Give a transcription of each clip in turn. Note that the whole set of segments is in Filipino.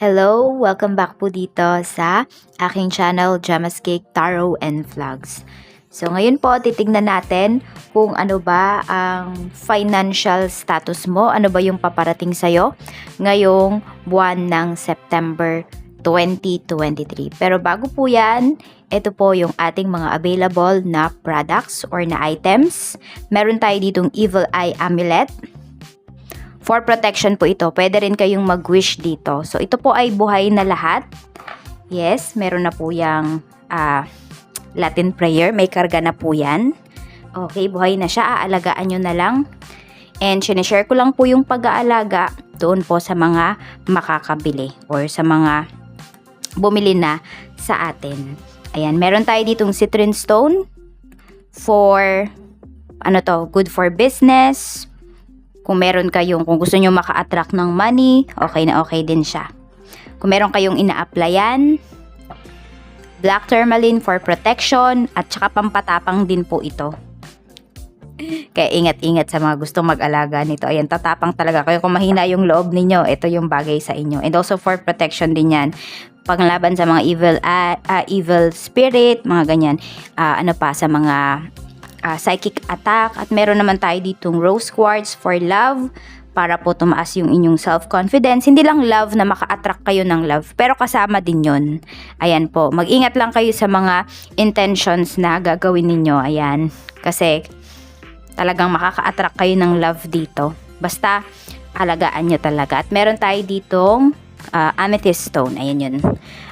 Hello! Welcome back po dito sa aking channel, Gemma's Cake, Tarot and Vlogs. So ngayon po, titignan natin kung ano ba ang financial status mo, ano ba yung paparating sa'yo ngayong buwan ng September 2023. Pero bago po yan, ito po yung ating mga available na products or na items. Meron tayo ditong Evil Eye Amulet, For protection po ito. Pwede rin kayong mag-wish dito. So, ito po ay buhay na lahat. Yes, meron na po yung ah, Latin prayer. May karga na po yan. Okay, buhay na siya. Aalagaan nyo na lang. And sinishare ko lang po yung pag-aalaga doon po sa mga makakabili or sa mga bumili na sa atin. Ayan, meron tayo ditong citrine stone for ano to, good for business, kung meron kayong, kung gusto nyo maka-attract ng money, okay na okay din siya. Kung meron kayong ina-applyan, black tourmaline for protection, at saka pampatapang din po ito. Kaya ingat-ingat sa mga gustong mag-alaga nito. Ayan, tatapang talaga kayo. Kung mahina yung loob ninyo, ito yung bagay sa inyo. And also for protection din yan. Panglaban sa mga evil ah, ah, evil spirit, mga ganyan. Ah, ano pa, sa mga ah, psychic attack at meron naman tayo ditong rose quartz for love para po tumaas yung inyong self-confidence. Hindi lang love na maka-attract kayo ng love, pero kasama din yon. Ayan po, mag-ingat lang kayo sa mga intentions na gagawin ninyo. Ayan, kasi talagang makaka-attract kayo ng love dito. Basta, alagaan nyo talaga. At meron tayo ditong ah, amethyst stone. Ayan yun.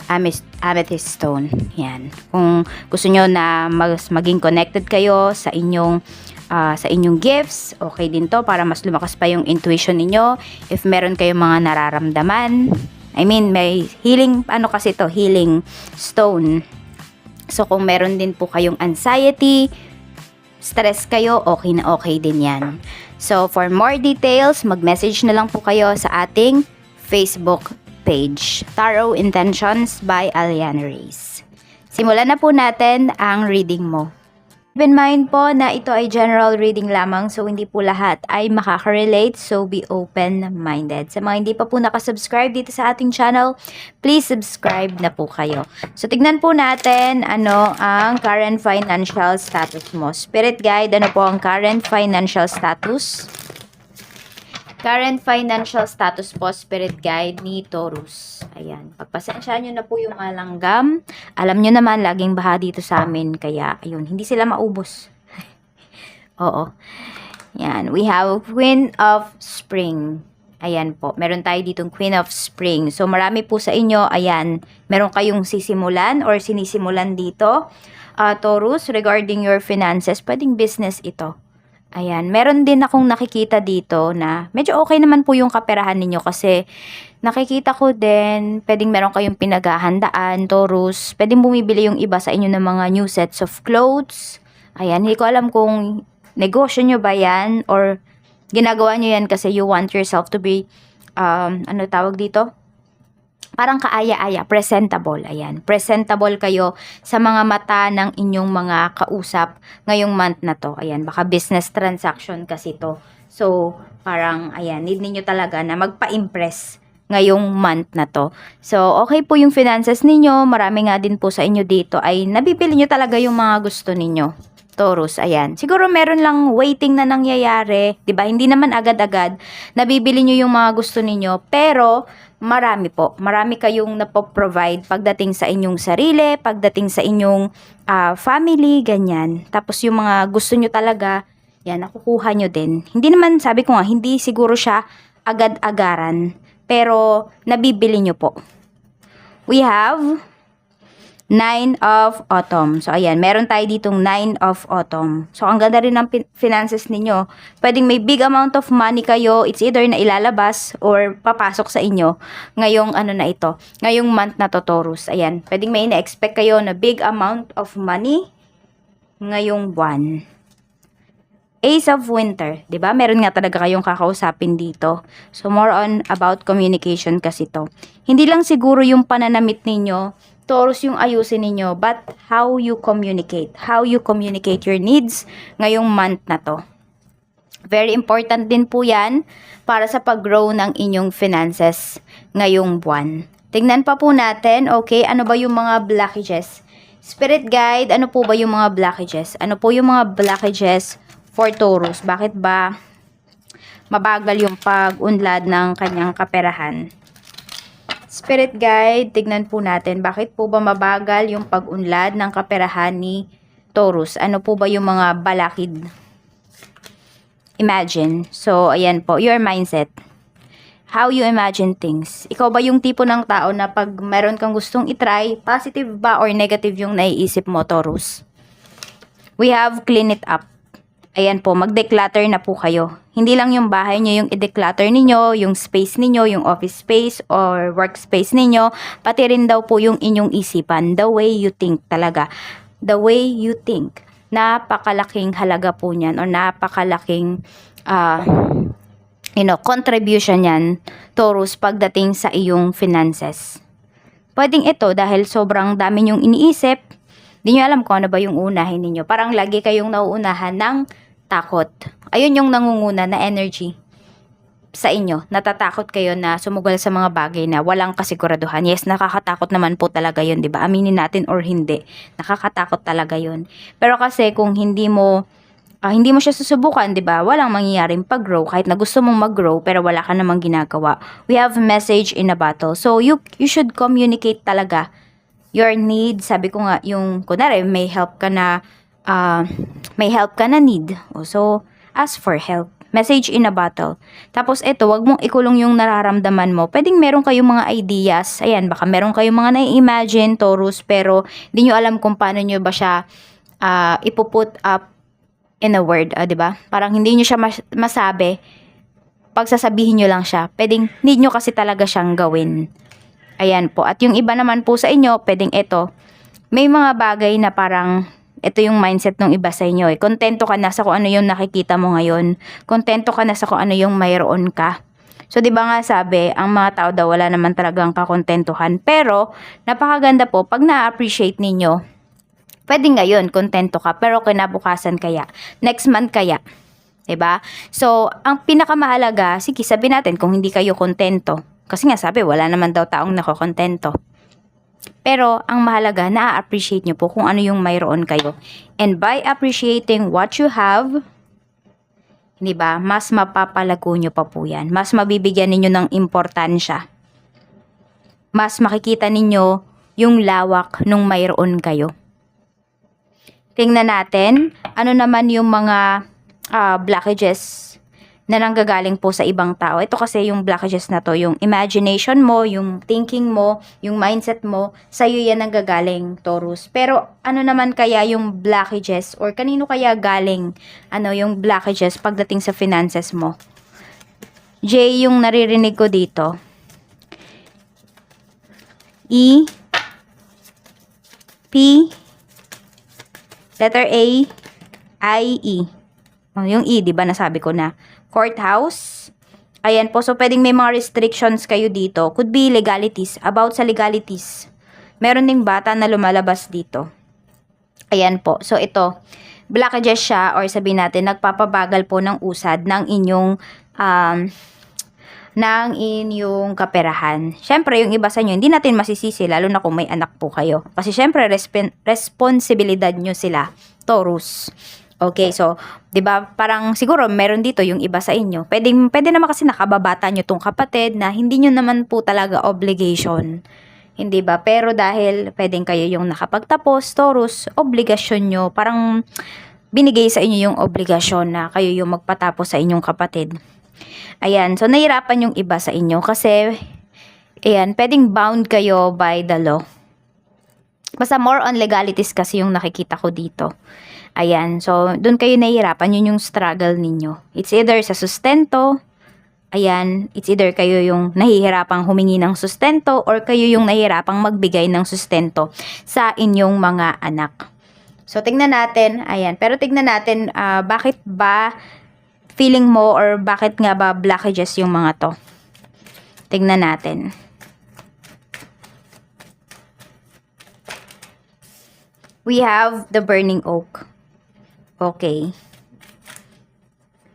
Amethyst, amethyst stone. Yan. Kung gusto nyo na mas maging connected kayo sa inyong ah, sa inyong gifts, okay din to para mas lumakas pa yung intuition ninyo. If meron kayong mga nararamdaman, I mean, may healing, ano kasi to, healing stone. So, kung meron din po kayong anxiety, stress kayo, okay na okay din yan. So, for more details, mag-message na lang po kayo sa ating Facebook page, Tarot Intentions by Aliana Reyes. Simulan na po natin ang reading mo. Keep in mind po na ito ay general reading lamang so hindi po lahat ay makaka-relate so be open-minded. Sa mga hindi pa po nakasubscribe dito sa ating channel, please subscribe na po kayo. So tignan po natin ano ang current financial status mo. Spirit guide, ano po ang current financial status? Current financial status po, spirit guide ni Taurus. Ayan. Pagpasensyaan nyo na po yung mga langgam. Alam nyo naman, laging baha dito sa amin. Kaya, ayun, hindi sila maubos. Oo. Yan. We have Queen of Spring. Ayan po. Meron tayo ditong Queen of Spring. So, marami po sa inyo, ayan, meron kayong sisimulan or sinisimulan dito. Uh, Taurus, regarding your finances, pwedeng business ito. Ayan, meron din akong nakikita dito na medyo okay naman po yung kaperahan ninyo kasi nakikita ko din, pwedeng meron kayong pinaghahandaan, Taurus, pwedeng bumibili yung iba sa inyo ng mga new sets of clothes. Ayan, hindi ko alam kung negosyo nyo ba yan or ginagawa nyo yan kasi you want yourself to be, um, ano tawag dito? Parang kaaya-aya, presentable. Ayan, presentable kayo sa mga mata ng inyong mga kausap ngayong month na to. Ayan, baka business transaction kasi to. So, parang, ayan, need ninyo talaga na magpa-impress ngayong month na to. So, okay po yung finances ninyo. Marami nga din po sa inyo dito ay nabibili nyo talaga yung mga gusto ninyo. Taurus, ayan. Siguro meron lang waiting na nangyayari, 'di ba? Hindi naman agad-agad nabibili niyo yung mga gusto ninyo, pero marami po. Marami kayong napo-provide pagdating sa inyong sarili, pagdating sa inyong ah, family, ganyan. Tapos yung mga gusto nyo talaga, yan, nakukuha nyo din. Hindi naman, sabi ko nga, hindi siguro siya agad-agaran, pero nabibili nyo po. We have Nine of Autumn. So, ayan, meron tayo ditong Nine of Autumn. So, ang ganda rin ng finances ninyo. Pwedeng may big amount of money kayo. It's either na ilalabas or papasok sa inyo ngayong ano na ito. Ngayong month na to, Taurus. Ayan, pwedeng may ina-expect kayo na big amount of money ngayong buwan. Ace of Winter, 'di ba? Meron nga talaga kayong kakausapin dito. So more on about communication kasi to. Hindi lang siguro yung pananamit ninyo, Taurus yung ayusin ninyo, but how you communicate, how you communicate your needs ngayong month na to. Very important din po yan para sa pag-grow ng inyong finances ngayong buwan. Tingnan pa po natin, okay, ano ba yung mga blockages? Spirit guide, ano po ba yung mga blockages? Ano po yung mga blockages for Taurus? Bakit ba mabagal yung pag-unlad ng kanyang kaperahan? Spirit guide, tignan po natin, bakit po ba mabagal yung pag-unlad ng kaperahan ni Taurus? Ano po ba yung mga balakid? Imagine. So, ayan po, your mindset. How you imagine things. Ikaw ba yung tipo ng tao na pag meron kang gustong itry, positive ba or negative yung naiisip mo, Taurus? We have clean it up. Ayan po, mag-declutter na po kayo. Hindi lang yung bahay nyo yung i-declutter ninyo, yung space ninyo, yung office space or workspace ninyo, pati rin daw po yung inyong isipan, the way you think talaga. The way you think. Napakalaking halaga po niyan or napakalaking ah you know, contribution yan, Taurus, pagdating sa iyong finances. Pwedeng ito dahil sobrang dami nyong iniisip, di nyo alam kung ano ba yung unahin ninyo. Parang lagi kayong nauunahan ng takot. Ayun yung nangunguna na energy sa inyo. Natatakot kayo na sumugal sa mga bagay na walang kasiguraduhan. Yes, nakakatakot naman po talaga yun, di ba? Aminin natin or hindi. Nakakatakot talaga yun. Pero kasi kung hindi mo ah, hindi mo siya susubukan, 'di ba? Walang mangyayaring pag-grow kahit na gusto mong mag-grow pero wala ka namang ginagawa. We have message in a battle. So you you should communicate talaga your need. Sabi ko nga yung kunare may help ka na ah, may help ka na need. O, So ask for help. Message in a battle. Tapos ito, wag mong ikulong yung nararamdaman mo. Pwedeng meron kayong mga ideas. Ayan, baka meron kayong mga na-imagine, Taurus, pero hindi nyo alam kung paano nyo ba siya ah, ipuput up in a word, ah, 'di ba? Parang hindi niyo siya mas- masabi. Pagsasabihin niyo lang siya. Pwedeng need niyo kasi talaga siyang gawin. Ayan po. At yung iba naman po sa inyo, pwedeng ito. May mga bagay na parang ito yung mindset ng iba sa inyo eh. Kontento ka na sa kung ano yung nakikita mo ngayon. Kontento ka na sa kung ano yung mayroon ka. So, di ba nga sabi, ang mga tao daw wala naman talagang kakontentuhan. Pero, napakaganda po pag na-appreciate ninyo pwede ngayon, kontento ka, pero kinabukasan kaya, next month kaya, 'di ba? So, ang pinakamahalaga, sige, sabi natin kung hindi kayo kontento. Kasi nga sabi, wala naman daw taong nakokontento. Pero, ang mahalaga, na-appreciate nyo po kung ano yung mayroon kayo. And by appreciating what you have, hindi ba, mas mapapalago nyo pa po yan. Mas mabibigyan ninyo ng importansya. Mas makikita ninyo yung lawak nung mayroon kayo. Tingnan natin, ano naman yung mga ah, blockages na nanggagaling po sa ibang tao. Ito kasi yung blockages na to, yung imagination mo, yung thinking mo, yung mindset mo, sa'yo yan nanggagaling, Taurus. Pero ano naman kaya yung blockages or kanino kaya galing ano yung blockages pagdating sa finances mo? J yung naririnig ko dito. E P Letter A, I, E. Oh, yung E, di ba nasabi ko na. Courthouse. Ayan po, so pwedeng may mga restrictions kayo dito. Could be legalities. About sa legalities. Meron ding bata na lumalabas dito. Ayan po. So ito, blockages siya or sabihin natin, nagpapabagal po ng usad ng inyong um, ng inyong kaperahan. Siyempre, yung iba sa inyo, hindi natin masisisi, lalo na kung may anak po kayo. Kasi siyempre, resp- responsibilidad nyo sila, Taurus. Okay, so, 'di ba? Parang siguro meron dito yung iba sa inyo. Pwedeng pwede naman kasi nakababata nyo tong kapatid na hindi nyo naman po talaga obligation. Hindi ba? Pero dahil pwedeng kayo yung nakapagtapos, Taurus, obligasyon nyo. Parang binigay sa inyo yung obligasyon na kayo yung magpatapos sa inyong kapatid. Ayan, so nahirapan yung iba sa inyo kasi, ayan, pwedeng bound kayo by the law. Basta more on legalities kasi yung nakikita ko dito. Ayan, so doon kayo nahihirapan, yun yung struggle ninyo. It's either sa sustento, ayan, it's either kayo yung nahihirapang humingi ng sustento or kayo yung nahihirapang magbigay ng sustento sa inyong mga anak. So, tingnan natin, ayan, pero tingnan natin, ah, bakit ba feeling mo or bakit nga ba blockages yung mga to? Tingnan natin. We have the burning oak. Okay.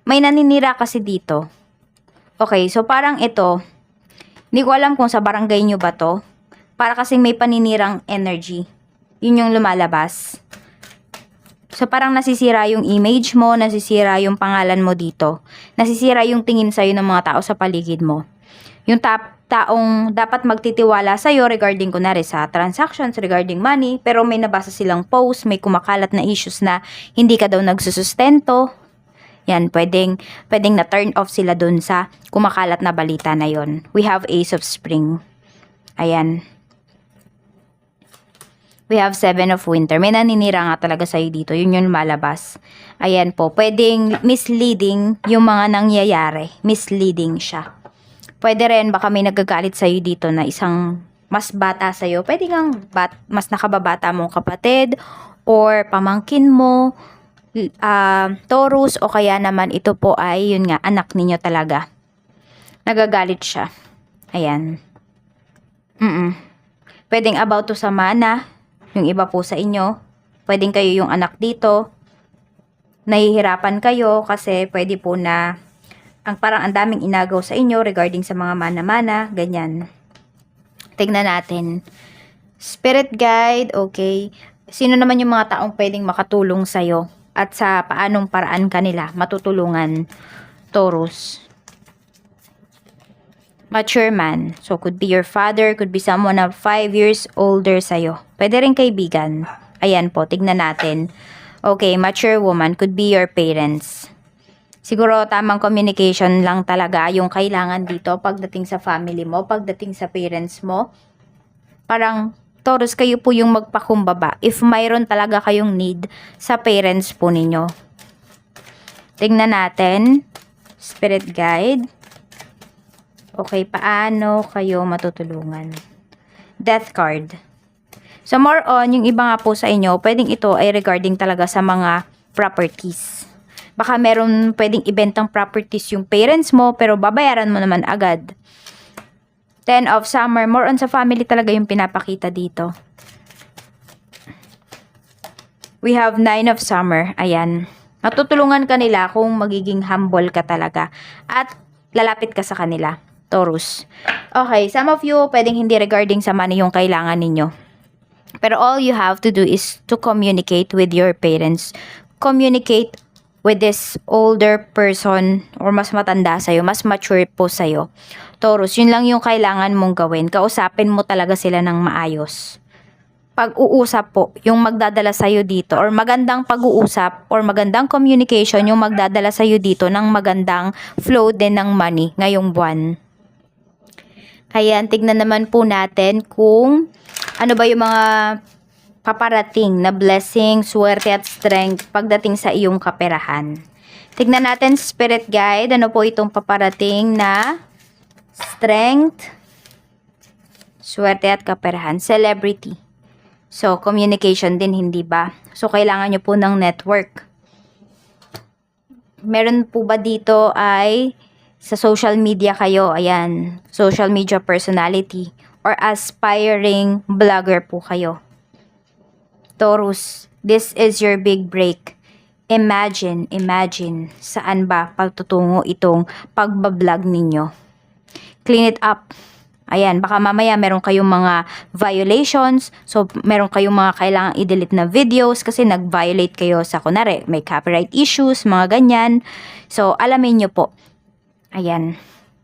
may naninira kasi dito. Okay, so parang ito, hindi ko alam kung sa barangay nyo ba to. Para kasing may paninirang energy. Yun yung lumalabas. So parang nasisira yung image mo, nasisira yung pangalan mo dito. Nasisira yung tingin sa'yo ng mga tao sa paligid mo. Yung tap, taong dapat magtitiwala sa'yo regarding kunwari sa transactions, regarding money, pero may nabasa silang post, may kumakalat na issues na hindi ka daw nagsusustento. Yan, pwedeng, pwedeng na turn off sila dun sa kumakalat na balita na yon. We have Ace of Spring. Ayan. We have Seven of Winter. May naninira nga talaga sa'yo dito. Yun yung malabas. Ayan po. Pwedeng misleading yung mga nangyayari. Misleading siya. Pwede rin, baka may nagagalit sa'yo dito na isang mas bata sa'yo. Pwede kang bat, mas nakababata mong kapatid or pamangkin mo, uh, Taurus, o kaya naman ito po ay, yun nga, anak ninyo talaga. Nagagalit siya. Ayan. Mm-mm. Pwedeng about to sa mana, yung iba po sa inyo. Pwedeng kayo yung anak dito. Nahihirapan kayo kasi pwede po na ang parang ang daming inagaw sa inyo regarding sa mga mana-mana, ganyan. Tignan natin. Spirit guide, okay. Sino naman yung mga taong pwedeng makatulong sa'yo at sa paanong paraan kanila matutulungan? Taurus. Mature man. So, could be your father, could be someone na 5 years older sa'yo. Pwede rin kaibigan. Ayan po, tignan natin. Okay, mature woman, could be your parents. Siguro tamang communication lang talaga yung kailangan dito pagdating sa family mo, pagdating sa parents mo. Parang Taurus, kayo po yung magpakumbaba if mayroon talaga kayong need sa parents po ninyo. Tingnan natin. Spirit guide. Okay, paano kayo matutulungan? Death card. So more on, yung iba nga po sa inyo, pwedeng ito ay regarding talaga sa mga properties baka meron pwedeng ibentang properties yung parents mo, pero babayaran mo naman agad. Ten of summer, more on sa family talaga yung pinapakita dito. We have nine of summer, ayan. Matutulungan ka nila kung magiging humble ka talaga. At lalapit ka sa kanila. Taurus. Okay, some of you, pwedeng hindi regarding sa money yung kailangan ninyo. Pero all you have to do is to communicate with your parents. Communicate with this older person or mas matanda sa'yo, mas mature po sa'yo. Taurus, yun lang yung kailangan mong gawin. Kausapin mo talaga sila ng maayos. Pag-uusap po, yung magdadala sa'yo dito or magandang pag-uusap or magandang communication yung magdadala sa'yo dito ng magandang flow din ng money ngayong buwan. Ayan, tignan naman po natin kung ano ba yung mga paparating na blessing, swerte at strength pagdating sa iyong kaperahan. Tignan natin spirit guide, ano po itong paparating na strength, swerte at kaperahan, celebrity. So, communication din, hindi ba? So, kailangan nyo po ng network. Meron po ba dito ay sa social media kayo, ayan, social media personality or aspiring vlogger po kayo. Taurus, this is your big break. Imagine, imagine, saan ba pagtutungo itong pagbablog ninyo. Clean it up. Ayan, baka mamaya meron kayong mga violations. So, meron kayong mga kailangang i-delete na videos kasi nag-violate kayo sa kunare, may copyright issues, mga ganyan. So, alamin nyo po Ayan.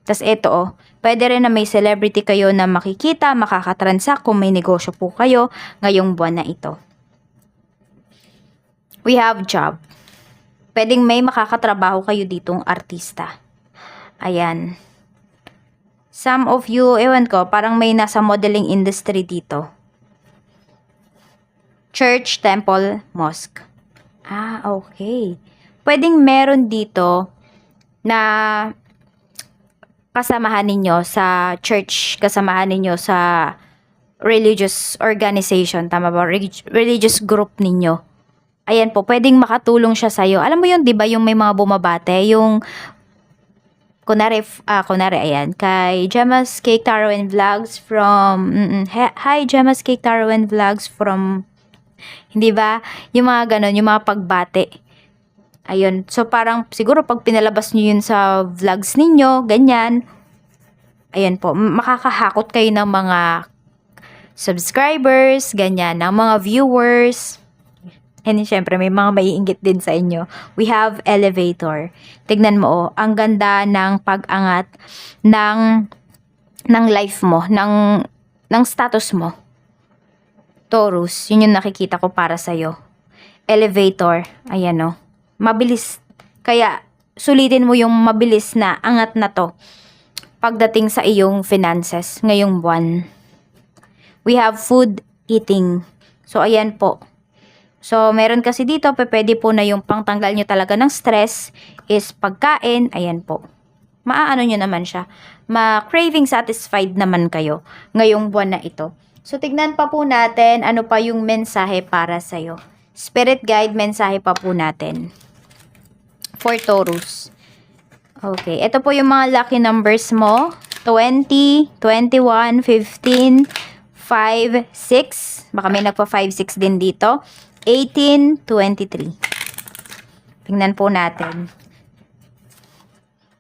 Tapos ito oh, pwede rin na may celebrity kayo na makikita, makakatransact kung may negosyo po kayo ngayong buwan na ito. We have job. Pwedeng may makakatrabaho kayo ditong artista. Ayan. Some of you, ewan ko, parang may nasa modeling industry dito. Church, temple, mosque. Ah, okay. Pwedeng meron dito na kasamahan ninyo sa church, kasamahan ninyo sa religious organization, tama ba? Relig- religious group ninyo. Ayan po, pwedeng makatulong siya sa'yo. Alam mo yun, di ba, yung may mga bumabate, yung kunari, ah, kunari, ayan, kay Gemma's Cake Taro Vlogs from, mm, mm, hi, Gemma's Cake Taro Vlogs from, hindi ba, yung mga ganon, yung mga pagbate. Ayun. So, parang siguro pag pinalabas nyo yun sa vlogs ninyo, ganyan, ayun po, makakahakot kayo ng mga subscribers, ganyan, ng mga viewers. And syempre, may mga maiinggit din sa inyo. We have elevator. Tignan mo, oh, ang ganda ng pag-angat ng, ng life mo, ng, ng status mo. Taurus, yun yung nakikita ko para sa'yo. Elevator, ayan o. Mabilis. Kaya, sulitin mo yung mabilis na angat na to pagdating sa iyong finances ngayong buwan. We have food eating. So, ayan po. So, meron kasi dito, pwede po na yung pangtanggal nyo talaga ng stress is pagkain. Ayan po. Maaano nyo naman siya. Ma-craving satisfied naman kayo ngayong buwan na ito. So, tignan pa po natin ano pa yung mensahe para sa'yo. Spirit guide, mensahe pa po natin. For Taurus. Okay, ito po yung mga lucky numbers mo. 20, 21, 15, 5, 6. Baka may nagpa 5, 6 din dito. 18, 23. Tingnan po natin.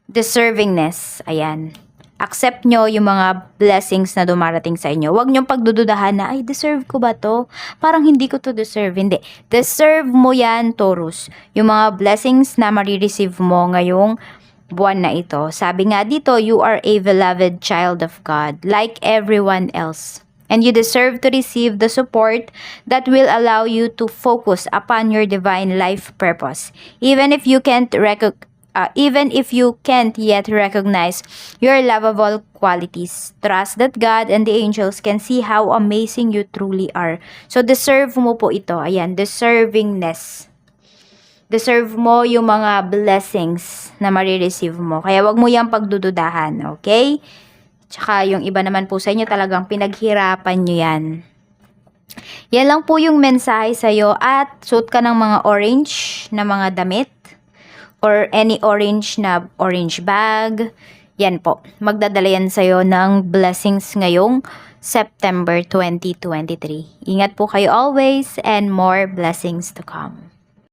Deservingness. Ayan. Accept nyo yung mga blessings na dumarating sa inyo. Huwag nyo pagdududahan na, ay, deserve ko ba to? Parang hindi ko to deserve. Hindi. Deserve mo yan, Taurus. Yung mga blessings na marireceive mo ngayong buwan na ito. Sabi nga dito, you are a beloved child of God, like everyone else. And you deserve to receive the support that will allow you to focus upon your divine life purpose. Even if you can't recog- uh, even if you can't yet recognize your lovable qualities, trust that God and the angels can see how amazing you truly are. So deserve mo po ito. Ayan, deservingness deserve mo yung mga blessings na marireceive mo. Kaya wag mo yung pagdududahan, okay? Tsaka yung iba naman po sa inyo talagang pinaghirapan nyo yan. Yan lang po yung mensahe sa'yo at suot ka ng mga orange na mga damit or any orange na orange bag. Yan po. Magdadala yan sa'yo ng blessings ngayong September 2023. Ingat po kayo always and more blessings to come.